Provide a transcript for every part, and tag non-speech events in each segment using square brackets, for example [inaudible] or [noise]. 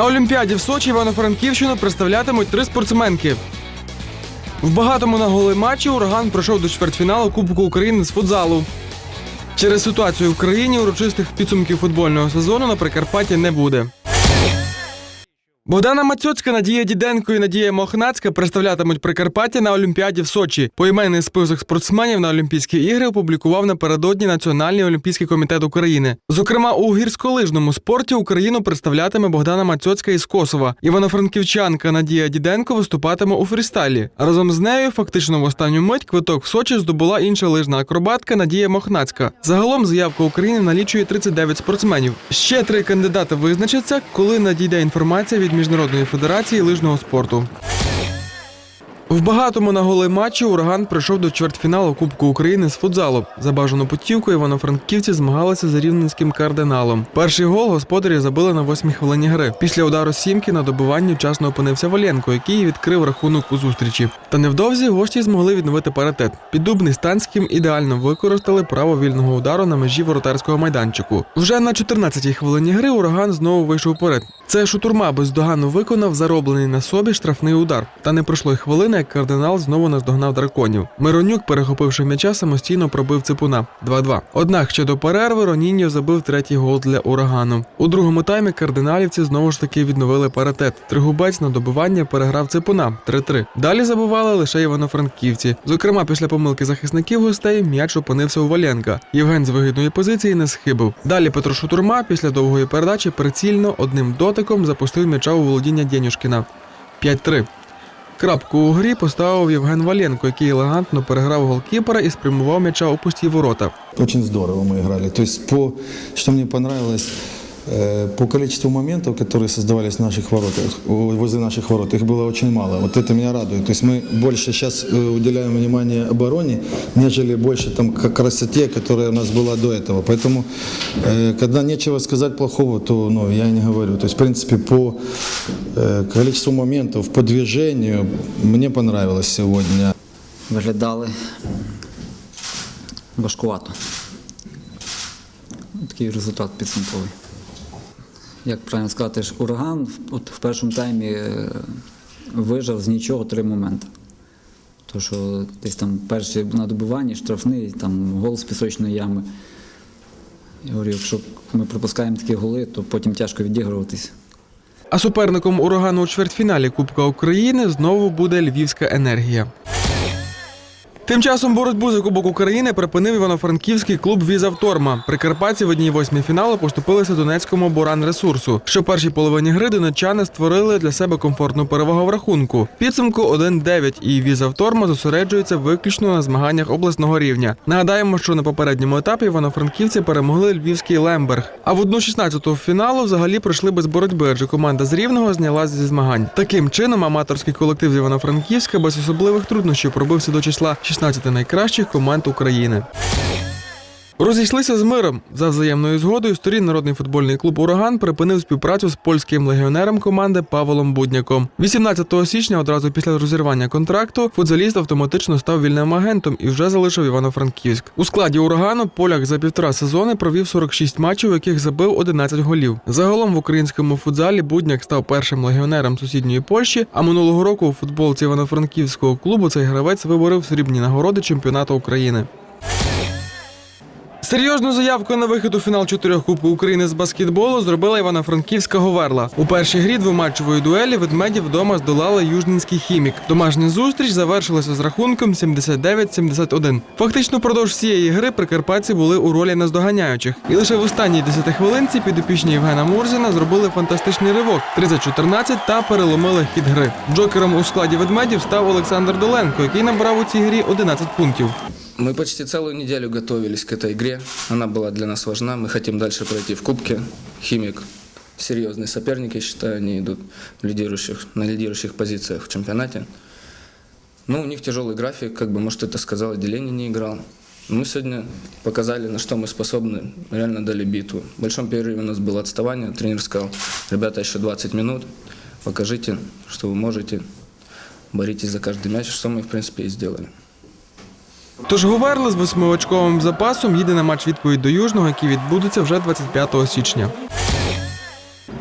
На Олімпіаді в Сочі Івано-Франківщину представлятимуть три спортсменки. В багатому на голий матчі ураган пройшов до чвертьфіналу Кубку України з футзалу. Через ситуацію в країні урочистих підсумків футбольного сезону на Прикарпатті не буде. Богдана Мацьоцька, Надія Діденко і Надія Мохнацька представлятимуть Прикарпаття на Олімпіаді в Сочі. Поіменний список спортсменів на Олімпійські ігри опублікував напередодні Національний олімпійський комітет України. Зокрема, у гірськолижному спорті Україну представлятиме Богдана Мацьоцька із Косова. Івано-Франківчанка Надія Діденко виступатиме у фрістайлі. Разом з нею, фактично в останню мить, квиток в Сочі здобула інша лижна акробатка Надія Мохнацька. Загалом заявка України налічує 39 спортсменів. Ще три кандидати визначаться, коли надійде інформація від Міжнародної федерації лижного спорту. В багатому на голий матчі ураган прийшов до чвертьфіналу Кубку України з футзалу. За бажану путівку івано-франківці змагалися за рівненським кардиналом. Перший гол господарі забили на восьмій хвилині гри. Після удару сімки на добиванні вчасно опинився Валенко, який відкрив рахунок у зустрічі. Та невдовзі гості змогли відновити паритет. Піддубний Станським ідеально використали право вільного удару на межі воротарського майданчику. Вже на 14-й хвилині гри ураган знову вийшов вперед. Це шутурма бездоганно виконав зароблений на собі штрафний удар. Та не пройшло й хвилини, як кардинал знову наздогнав драконів. Миронюк, перехопивши м'яча, самостійно пробив ципуна 2-2. Однак ще до перерви Роніньо забив третій гол для урагану. У другому таймі кардиналівці знову ж таки відновили паритет. Тригубець на добивання переграв ципуна 3-3. Далі забували лише івано-франківці. Зокрема, після помилки захисників гостей м'яч опинився у Валенка. Євген з вигідної позиції не схибив. Далі Петро Шутурма після довгої передачі прицільно одним дотиком запустив м'яча у володіння Дєнюшкіна. 5-3. Крапку у грі поставив Євген Валенко, який елегантно переграв голкіпера і спрямував м'яча у пусті ворота. Очень здорово ми грали. Тобто, по, що мені понравилось, по количеству моментов, которые создавались в наших воротах, о- возле наших ворот, их было очень мало. Вот это меня радует. То есть мы больше сейчас э, уделяем внимание обороне, нежели больше там к красоте, которая у нас была до этого. Поэтому, э, когда нечего сказать плохого, то ну, я и не говорю. То есть, в принципе, по э, количеству моментов, по движению, мне понравилось сегодня. виглядали важкувато. Такий результат підсумковий. Як правильно сказати, ураган от в першому таймі е, вижав з нічого три моменти. То, що десь там перші на добиванні, штрафний, там гол з пісочної ями. Я говорю, якщо ми пропускаємо такі голи, то потім тяжко відігруватись. А суперником урагану у чвертьфіналі Кубка України знову буде Львівська енергія. Тим часом боротьбу за Кубок України припинив івано-франківський клуб Візавторма. Прикарпатці в одній восьмій фіналу поступилися Донецькому Боран ресурсу. Що першій половині гри донеччани створили для себе комфортну перевагу в рахунку. Підсумку 1-9 і Візавторма зосереджується виключно на змаганнях обласного рівня. Нагадаємо, що на попередньому етапі івано-франківці перемогли львівський Лемберг. А в одну 16-ту фіналу взагалі пройшли без боротьби, адже команда з рівного знялась зі змагань. Таким чином, аматорський колектив з Івано-Франківська без особливих труднощів пробився до числа 16 найкращих команд України. Розійшлися з миром за взаємною згодою. Сторін народний футбольний клуб Ураган припинив співпрацю з польським легіонером команди Павлом Будняком. 18 січня, одразу після розірвання контракту, футболіст автоматично став вільним агентом і вже залишив Івано-Франківськ. У складі урагану поляк за півтора сезони провів 46 матчів, яких забив 11 голів. Загалом в українському футзалі Будняк став першим легіонером сусідньої Польщі. А минулого року у футболці Івано-Франківського клубу цей гравець виборив срібні нагороди чемпіонату України. Серйозну заявку на вихід у фінал чотирьох Кубку України з баскетболу зробила Івано-Франківська Говерла. У першій грі двоматчевої дуелі ведмедів вдома здолали Южнінський хімік. Домашня зустріч завершилася з рахунком 79-71. Фактично, впродовж всієї гри прикарпатці були у ролі наздоганяючих. І лише в останній 10 хвилинці підопічні Євгена Мурзіна зробили фантастичний ривок 30-14 та переломили хід гри. Джокером у складі ведмедів став Олександр Доленко, який набрав у цій грі 11 пунктів. Мы почти целую неделю готовились к этой игре. Она была для нас важна. Мы хотим дальше пройти в Кубке. Химик серьезный соперник, я считаю. Они идут в лидирующих, на лидирующих позициях в чемпионате. Ну, у них тяжелый график, как бы, может, это сказал, отделение не играл. Мы сегодня показали, на что мы способны, реально дали битву. В большом перерыве у нас было отставание. Тренер сказал, ребята, еще 20 минут, покажите, что вы можете, боритесь за каждый мяч, что мы, в принципе, и сделали. Тож Говерла з восьмиочковим запасом їде на матч відповідь до Южного, який відбудеться вже 25 січня.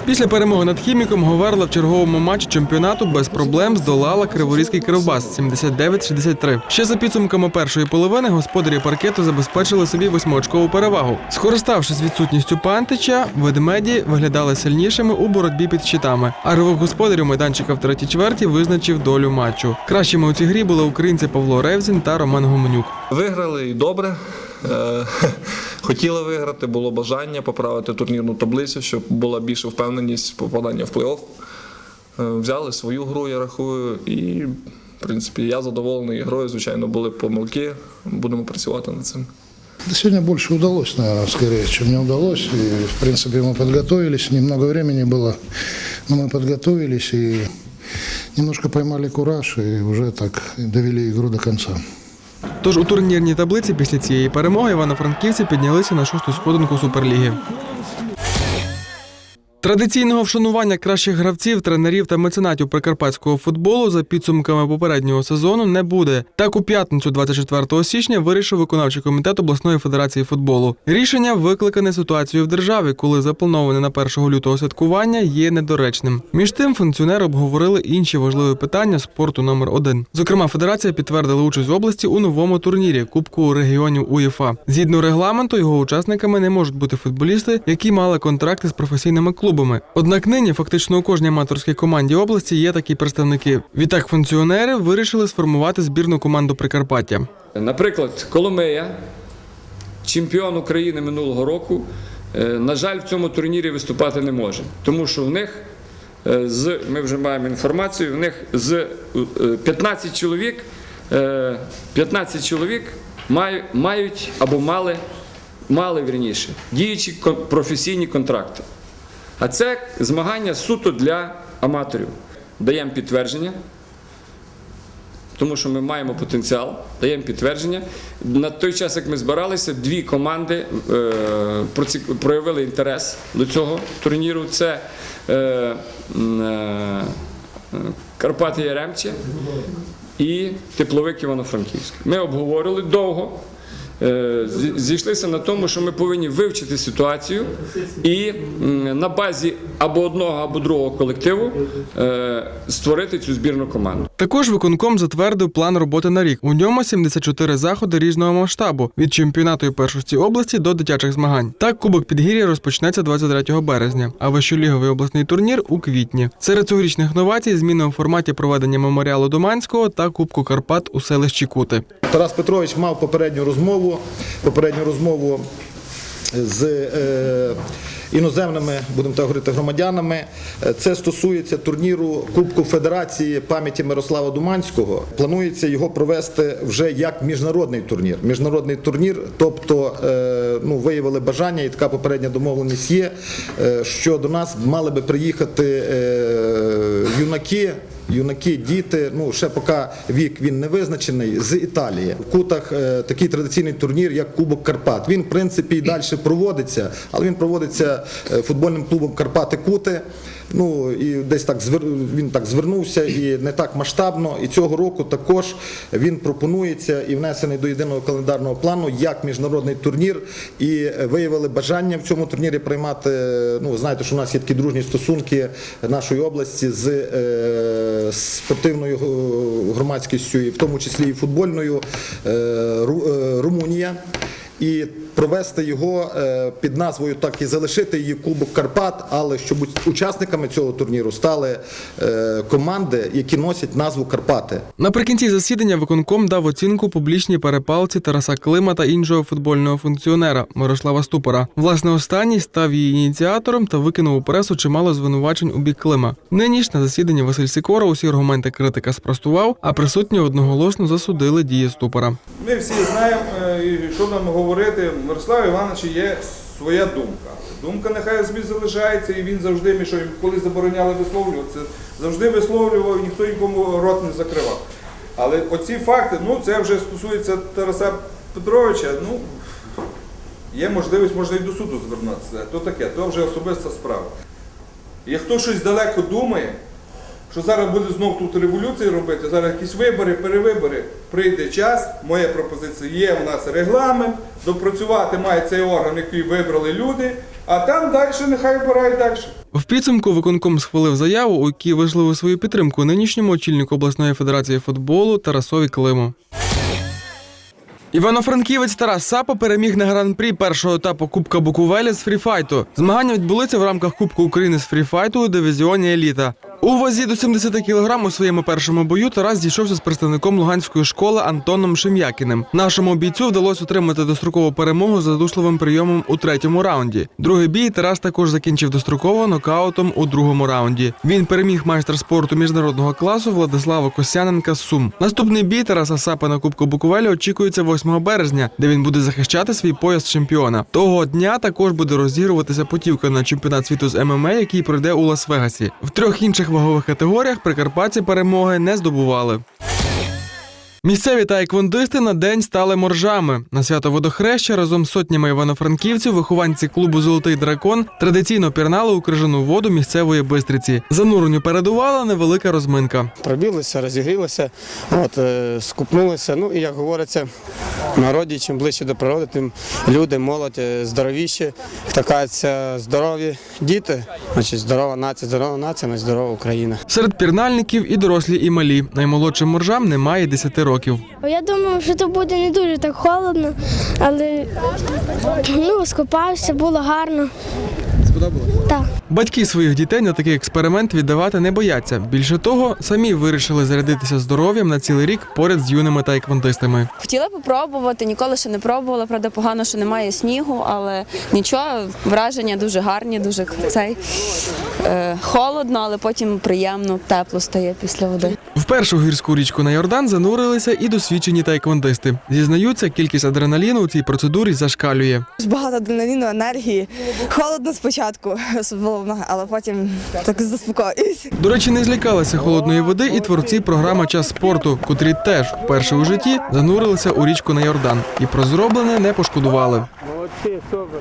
Після перемоги над хіміком Говерла в черговому матчі чемпіонату без проблем здолала Криворізький Кривбас 79-63. Ще за підсумками першої половини господарі паркету забезпечили собі восьмиочкову перевагу. Скориставшись відсутністю Пантича, ведмеді виглядали сильнішими у боротьбі під щитами. А ривок господарів майданчика в третій чверті визначив долю матчу. Кращими у цій грі були українці Павло Ревзін та Роман Гоменюк. Виграли і добре Е, Хотіли виграти, було бажання поправити турнірну таблицю, щоб була більша впевненість попадання в плей-офф. Е, Взяли свою гру, я рахую, і в принципі я задоволений грою. Звичайно, були помилки. Будемо працювати над цим. Да Сегодня больше удалось, наверное, скорее, чем не удалось. И, в принципе, мы подготовились, немного времени было, но мы подготовились и немножко поймали кураж и уже так довели игру до конца. Тож у турнірній таблиці після цієї перемоги івано-франківці піднялися на шосту сходинку Суперліги. Традиційного вшанування кращих гравців, тренерів та меценатів прикарпатського футболу за підсумками попереднього сезону не буде. Так у п'ятницю, 24 січня, вирішив виконавчий комітет обласної федерації футболу. Рішення викликане ситуацією в державі, коли заплановане на 1 лютого святкування є недоречним. Між тим, функціонери обговорили інші важливі питання спорту номер 1 Зокрема, федерація підтвердила участь області у новому турнірі Кубку регіонів УЄФА. Згідно регламенту, його учасниками не можуть бути футболісти, які мали контракти з професійними клубами. Однак нині фактично у кожній аматорській команді області є такі представники. Відтак функціонери вирішили сформувати збірну команду Прикарпаття. Наприклад, Коломея, чемпіон України минулого року, е, на жаль, в цьому турнірі виступати не може, тому що в них е, з ми вже маємо інформацію. В них з е, 15 чоловік, е, 15 чоловік мають або мали, мали вірніше, діючі професійні контракти. А це змагання суто для аматорів. Даємо підтвердження тому що ми маємо потенціал, даємо підтвердження. На той час, як ми збиралися, дві команди е, проявили інтерес до цього турніру. Це е, е, Карпати Яремче і Тепловик Івано-Франківськ. Ми обговорили довго. Е, зі- Зійшлися на тому, що ми повинні вивчити ситуацію і на базі або одного, або другого колективу е, створити цю збірну команду. Також виконком затвердив план роботи на рік. У ньому 74 заходи різного масштабу від чемпіонату і першості області до дитячих змагань. Так, Кубок Підгір'я розпочнеться 23 березня, а вищоліговий обласний турнір у квітні. Серед цьогорічних новацій зміни у форматі проведення меморіалу Доманського та Кубку Карпат у селищі Кути. Тарас Петрович мав попередню розмову, попередню розмову з е, іноземними, будемо так говорити, громадянами. Е, Це стосується турніру Кубку Федерації пам'яті Мирослава Думанського. Планується його провести вже як міжнародний турнір. Міжнародний турнір, тобто е, ну, виявили бажання, і така попередня домовленість є, е, що до нас мали би приїхати юнаки. Юнаки, діти, ну ще поки вік він не визначений з Італії. В кутах е, такий традиційний турнір, як Кубок Карпат. Він, в принципі, і далі проводиться, але він проводиться е, футбольним клубом Карпати Кути. Ну і десь так звер... він так звернувся і не так масштабно. І цього року також він пропонується і внесений до єдиного календарного плану як міжнародний турнір. І виявили бажання в цьому турнірі приймати. е, Ну, знаєте, що у нас є такі дружні стосунки нашої області з спортивною е, громадськістю, і в тому числі і футбольною е, е, Румунія. І провести його е, під назвою так і залишити її Кубок Карпат, але щоб учасниками цього турніру стали е, команди, які носять назву Карпати. Наприкінці засідання виконком дав оцінку публічній перепалці Тараса Клима та іншого футбольного функціонера Мирослава Ступора. Власне, останній став її ініціатором та викинув у пресу чимало звинувачень у бік Клима. Нині ж на засіданні Василь Сікора усі аргументи критика спростував, а присутні одноголосно засудили дії Ступора. Ми всі знаємо, е, що нам говорити. Мирослава Івановича є своя думка. Думка нехай собі залишається, і він завжди, що коли забороняли висловлюватися, завжди висловлював, і ніхто нікому рот не закривав. Але оці факти, ну це вже стосується Тараса Петровича, ну є можливість, можна і до суду звернутися. То таке, то вже особиста справа. І хто щось далеко думає, що зараз буде знов тут революцію робити, зараз якісь вибори, перевибори, прийде час, моя пропозиція є у нас регламент, допрацювати має цей орган, який вибрали люди, А там далі нехай обирають далі. В підсумку виконком схвалив заяву, у якій висловив свою підтримку нинішньому очільнику обласної федерації футболу Тарасові Климу. Івано-Франківець Тарас Сапа переміг на гран-прі першого етапу Кубка Буковеля з фріфайту. Змагання відбулися в рамках Кубку України з фріфайту у дивізіоні Еліта. У вазі до 70 кг у своєму першому бою Тарас зійшовся з представником луганської школи Антоном Шем'якіним. Нашому бійцю вдалося отримати дострокову перемогу за задушливим прийомом у третьому раунді. Другий бій Тарас також закінчив достроково нокаутом у другому раунді. Він переміг майстер спорту міжнародного класу Владислава Косяненка з Сум. Наступний бій Тараса Сапа на Кубку Буковеля очікується 8 березня, де він буде захищати свій пояс чемпіона. Того дня також буде розігруватися путівка на чемпіонат світу з ММА, який пройде у Лас-Вегасі. В трьох інших вагових категоріях прикарпатці перемоги не здобували. Місцеві таеквондисти на день стали моржами. На свято водохреща разом з сотнями івано-франківців вихованці клубу Золотий дракон традиційно пірнали у крижану воду місцевої бистриці. Зануренню передувала невелика розминка. пробілися, розігрілися, от, е, скупнулися. Ну і як говориться, народі, чим ближче до природи, тим люди, молодь е, здоровіші, втакаються здорові діти, значить здорова нація, здорова нація, здорова Україна. Серед пірнальників і дорослі, і малі. Наймолодшим моржам немає 10 років. Я думав, що то буде не дуже так холодно, але ну, скупався, було гарно. Сподобалося? Так. Батьки своїх дітей на такий експеримент віддавати не бояться. Більше того, самі вирішили зарядитися здоров'ям на цілий рік поряд з юними таеквондистами. Хотіла попробувати, ніколи ще не пробувала. Правда, погано, що немає снігу, але нічого, враження дуже гарні, дуже цей е, холодно, але потім приємно, тепло стає після води. В першу гірську річку на Йордан занурилися і досвідчені таеквондисти. Зізнаються, кількість адреналіну у цій процедурі зашкалює. Багато адреналіну, енергії. Холодно спочатку, [laughs] особливо, але потім так заспокоюсь. До речі, не злякалися холодної води і творці програми Час спорту, котрі теж вперше у житті занурилися у річку на Йордан і про зроблене не пошкодували. Молодці, супер.